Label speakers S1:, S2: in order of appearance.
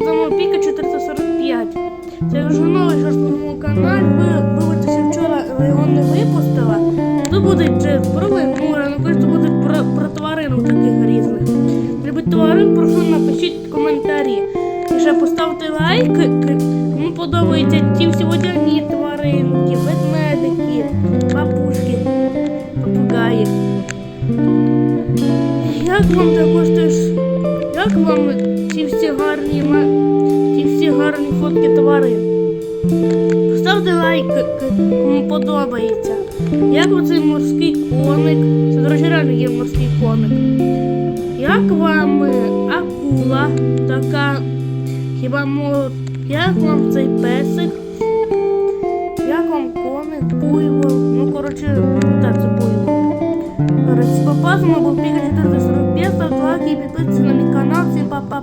S1: Мною Піка 445. Це вже новий моєму каналі. Ви вибачте, вчора ви його не випустила. Тут чи про море, ну кажуть, будуть про, про тварин таких різних. Любить тварин, прошу напишіть коментарі. І ще поставте лайк, кому подобаються ті всі водяні тваринки, ведмедики, бабушки, попугаї. Як вам також теж? Як вам ці всі гарні ці всі гарні фотки тварин? Поставте лайк, кому подобається. Як вам цей морський коник? Це, до речі, реально є морський коник. Як вам е, акула така? Хіба мо... Як вам цей песик? Як вам коник, буйвол? Ну, коротше, так, це буйвол. Коротше, попав, був пікати 445, ставте лайки і підписуйтесь на мій канал. Всім па-па.